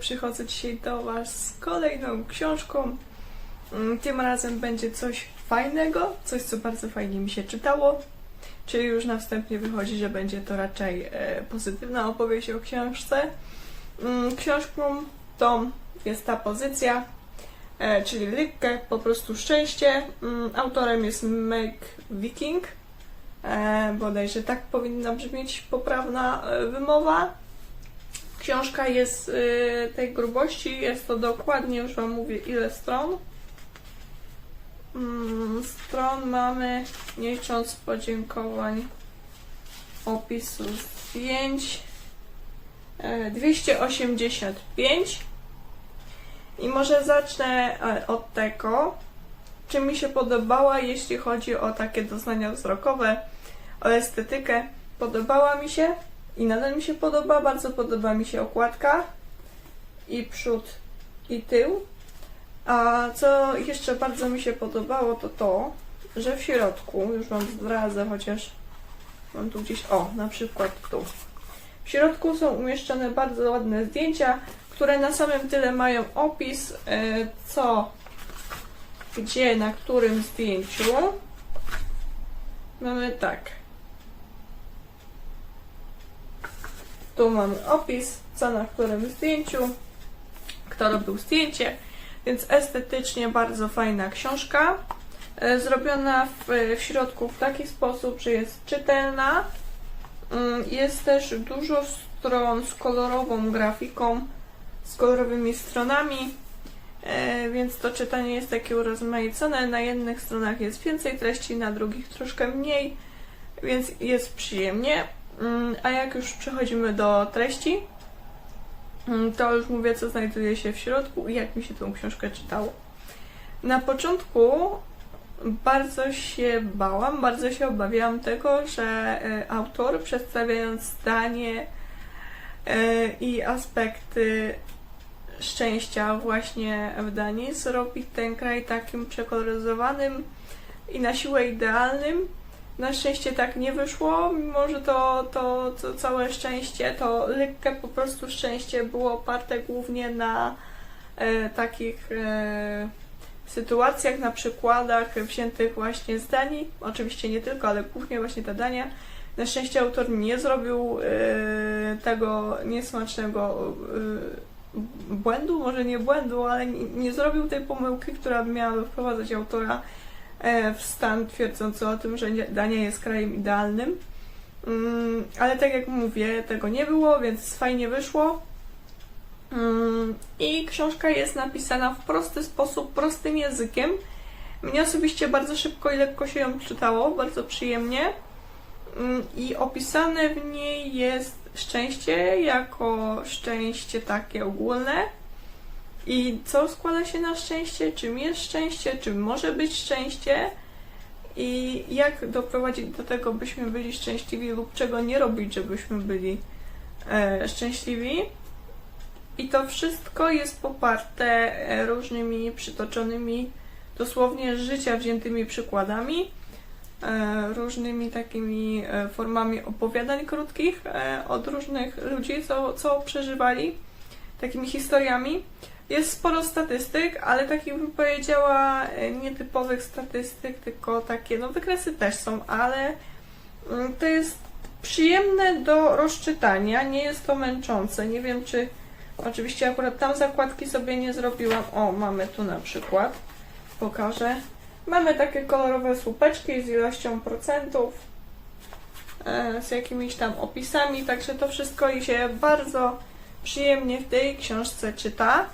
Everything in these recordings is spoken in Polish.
przychodzę dzisiaj do Was z kolejną książką. Mm, Tym razem będzie coś fajnego, coś co bardzo fajnie mi się czytało. Czyli już na wstępie wychodzi, że będzie to raczej e, pozytywna opowieść o książce. Mm, Książką tą jest ta pozycja, e, czyli Lykke, po prostu szczęście. Mm, Autorem jest Meg Viking. E, bodajże tak powinna brzmieć poprawna wymowa. Książka jest e, tej grubości, jest to dokładnie, już Wam mówię, ile stron. Mm, Stron mamy, nie licząc podziękowań, opisu zdjęć, e, 285. I może zacznę e, od tego, czy mi się podobała, jeśli chodzi o takie doznania wzrokowe, o estetykę. Podobała mi się i nadal mi się podoba. Bardzo podoba mi się okładka i przód i tył. A co jeszcze bardzo mi się podobało, to to, że w środku, już Wam zdradzę, chociaż mam tu gdzieś, o, na przykład tu. W środku są umieszczone bardzo ładne zdjęcia, które na samym tyle mają opis, e, co, gdzie, na którym zdjęciu. Mamy tak. Tu mamy opis, co na którym zdjęciu, kto robił zdjęcie, więc estetycznie bardzo fajna książka. E, Zrobiona w, w środku w taki sposób, że jest czytelna. Mm, Jest też dużo stron z kolorową grafiką, z kolorowymi stronami, e, więc to czytanie jest takie urozmaicone. Na jednych stronach jest więcej treści, na drugich troszkę mniej, więc jest przyjemnie. Mm, A jak już przechodzimy do treści, mm, to już mówię, co znajduje się w środku i jak mi się tą książkę czytało. Na początku bardzo się bałam, bardzo się obawiałam tego, że e, autor przedstawiając zdanie e, i aspekty szczęścia właśnie w Danii zrobi ten kraj takim przekoloryzowanym i na siłę idealnym. Na szczęście tak nie wyszło, mimo że to, to, to całe szczęście, to lekkie po prostu szczęście było oparte głównie na e, takich e, sytuacjach, na przykładach wziętych właśnie z Danii. Oczywiście nie tylko, ale głównie właśnie ta Dania. Na szczęście autor nie zrobił e, tego niesmacznego e, błędu, może nie błędu, ale nie, nie zrobił tej pomyłki, która miała wprowadzać autora w stan twierdzący o tym, że Dania jest krajem idealnym. Mm, Ale tak jak mówię, tego nie było, więc fajnie wyszło. Mm, I książka jest napisana w prosty sposób, prostym językiem. Mnie osobiście bardzo szybko i lekko się ją czytało, bardzo przyjemnie. Mm, I opisane w niej jest szczęście jako szczęście takie ogólne. I co składa się na szczęście? Czym jest szczęście? Czym może być szczęście? I jak doprowadzić do tego, byśmy byli szczęśliwi lub czego nie robić, żebyśmy byli e, szczęśliwi. I to wszystko jest poparte e, różnymi przytoczonymi, dosłownie z życia wziętymi przykładami, e, różnymi takimi e, formami opowiadań krótkich e, od różnych ludzi, co, co przeżywali, takimi historiami. Jest sporo statystyk, ale takich bym powiedziała e, nietypowych statystyk, tylko takie, no wykresy też są, ale mm, to jest przyjemne do rozczytania, nie jest to męczące. Nie wiem, czy Oczywiście akurat tam zakładki sobie nie zrobiłam. O, mamy tu na przykład. Pokażę. Mamy takie kolorowe słupeczki z ilością procentów, e, z jakimiś tam opisami, także to wszystko się bardzo przyjemnie w tej książce czyta.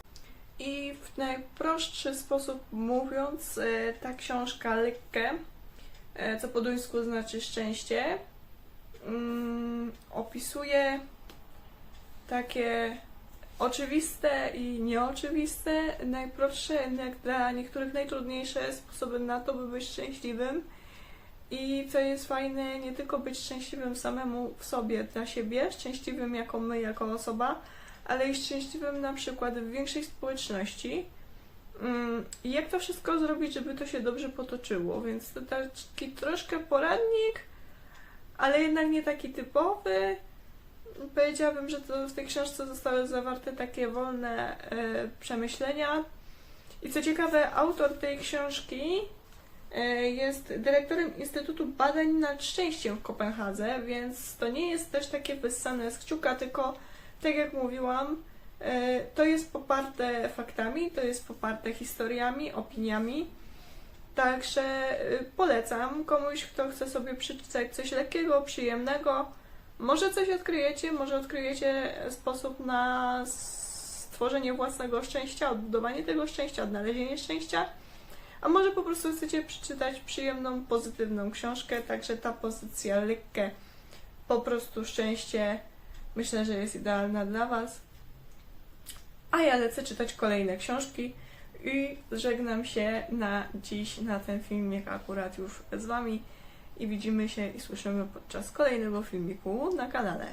I w najprostszy sposób mówiąc, e, ta książka Lekkę, e, co po duńsku znaczy szczęście, mm, opisuje takie oczywiste i nieoczywiste, najprostsze, jednak dla niektórych najtrudniejsze sposoby na to, by być szczęśliwym. I co jest fajne, nie tylko być szczęśliwym samemu w sobie, dla siebie, szczęśliwym jako my, jako osoba, ale i szczęśliwym na przykład w większej społeczności. Mm, I jak to wszystko zrobić, żeby to się dobrze potoczyło? Więc to taki troszkę poradnik, ale jednak nie taki typowy. Powiedziałabym, że to w tej książce zostały zawarte takie wolne e, przemyślenia. I co ciekawe, autor tej książki e, jest dyrektorem Instytutu Badań nad Szczęściem w Kopenhadze, więc to nie jest też takie wyssane z kciuka, tylko tak jak mówiłam, e, to jest poparte faktami, to jest poparte historiami, opiniami. Także e, polecam komuś, kto chce sobie przeczytać coś lekkiego, przyjemnego. Może coś odkryjecie, może odkryjecie sposób na stworzenie własnego szczęścia, odbudowanie tego szczęścia, odnalezienie szczęścia. A może po prostu chcecie przeczytać przyjemną, pozytywną książkę, także ta pozycja lekkie, po prostu szczęście, myślę, że jest idealna dla Was. A ja lecę czytać kolejne książki i żegnam się na dziś, na ten filmik akurat już z Wami i widzimy się i słyszymy podczas kolejnego filmiku na kanale.